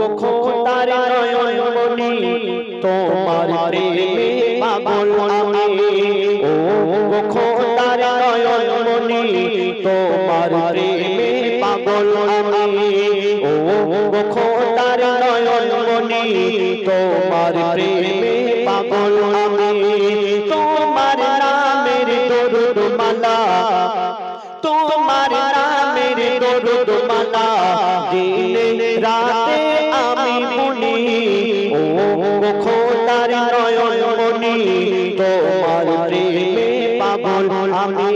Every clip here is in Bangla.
গো খোদার নয়ন মনি তোমার প্রেমে পাগল আমি। ও গো খোদার নয়ন মনি তোমার প্রেমে পাগল আমি। ও গো খোদার নয়ন মনি তোমার প্রেমে পাগল আমি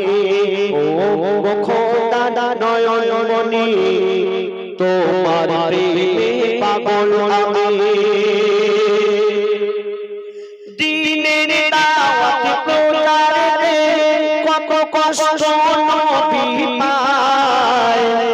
ও খোদার নয়ন মনি তোমার প্রেমে পাগল আমি। দিনের দাওয়াত প্রচারে কত কষ্ট পায়।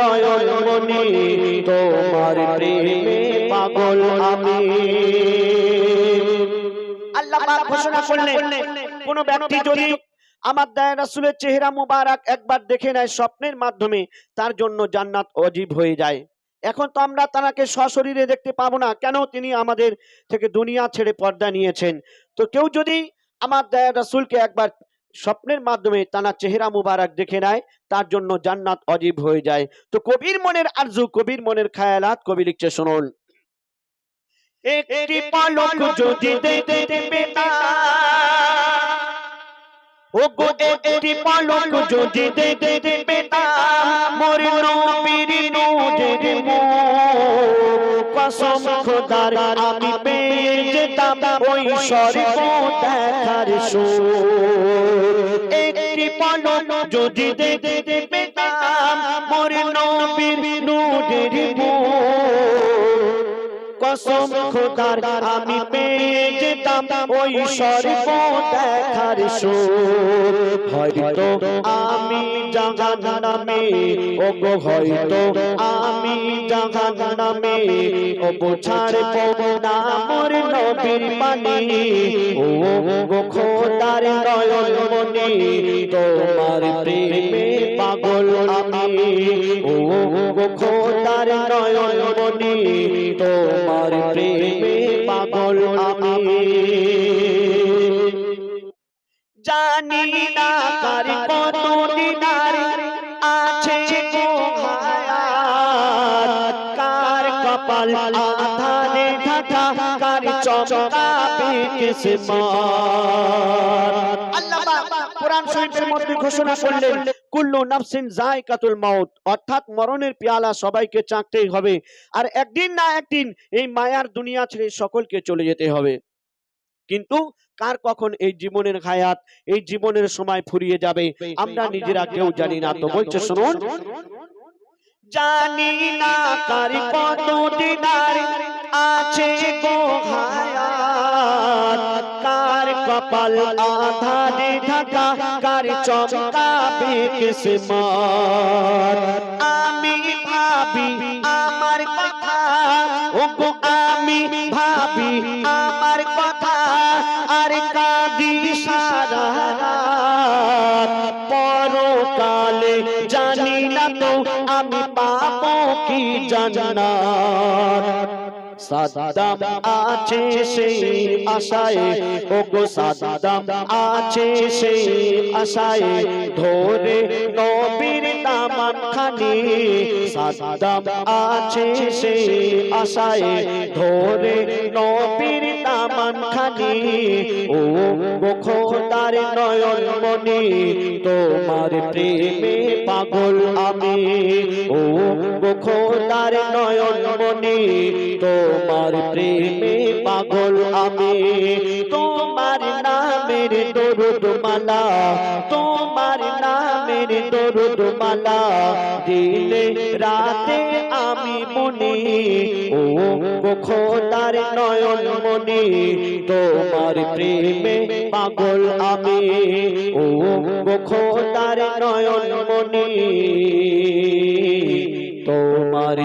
নয়ন মনি, তোমার প্রেমে পাগল আমি। আল্লাহ ঘোষণা কোন ব্যক্তি যদি আমার দায় রাসূলের চেহারা মুবারক একবার দেখে নেয় স্বপ্নের মাধ্যমে, তার জন্য জান্নাত অজীব হয়ে যায়। এখন তো আমরা তাকে সশরীরে দেখতে পাবো না, কেন তিনি আমাদের থেকে দুনিয়া ছেড়ে পর্দা নিয়েছেন? তো কেউ যদি আমার দায় রাসুলকে একবার স্বপ্নের মাধ্যমে তার চেহারা মুবারক দেখে নেয়, তার জন্য জান্নাত অজীব হয়ে যায়। তো কবির মনের আরজু, কবির মনের খায়ালাত কবি লিখছে, শুনুন। একটি পলক যদি ও গো একটি পলক যদি মোর কসম খোদার, আমি পেয়ে ওই স্বর্গ দেখার সুখ একটি পালন যদি দেখতে পেতাম, মোর নবীর নূরের মুখ কসম খোদার, আমি পেয়ে যেতাম ওই স্বর্গ দেখার সুখ হয়তো আমি জাহান নামে ও গো হয়তো আমি জাহান নামে ও বোঝার না মোর নবীর পানি ও গো খোদার নয়ন মনি তোমার প্রেমে পাগল আমি। ও গো খোদার নয়ন মনি তোমার প্রেমে পাগল আমি জানি না কার কত দিনার আছে গো হায়াত। কার কপাল আধারে ঢাকা কার চমকাবে কিসমত আল্লাহ পাক কোরআন শরীফের মধ্যে ঘোষণা করলেন কুল্লু নাফসিন যায়কাতুল মাউত। অর্থাৎ মরণের পেয়ালা সবাইকে চাকতেই হবে। আর একদিন না একদিন এই মায়ার দুনিয়া ছেড়ে সকলকে চলে যেতে হবে। কিন্তু কার কখন এই জীবনের হায়াত, এই জীবনের সময় ফুরিয়ে যাবে, আমরা নিজেরা কেউ জানি না। তো বলছে, শুনুন। জানি না কত আছে গো। কপাল আধারে ঢাকা, কার চমকাবে কিসমত আমি ভাবি আমার কথা ও গো আমি ভাবি আমার কথা, আর কাঁদি সারা পরকালে জানি না তো আমি পাবো কি জান্নাত। সাদাম আছে সেই আশায় ও গো সাদাম আছে সেই আশায় ধরে নবীর দামান খানি সাদাম আছে সেই আশায় ধরে নবীর দামান খানি ও গো খোদার নয়ন মনি তোমার প্রেমে পাগল আমি। ও গো খোদার নয়ন মনি তোমার প্রেমে পাগল আমি। তোমার নামের দরুদ মালা তোমার নামের দরুদ মালা দিলে রাতে আমি মনে। ও খোদার নয়ন মনি তোমার প্রেমে পাগল আমি। ও খোদার নয়ন মনি তোমার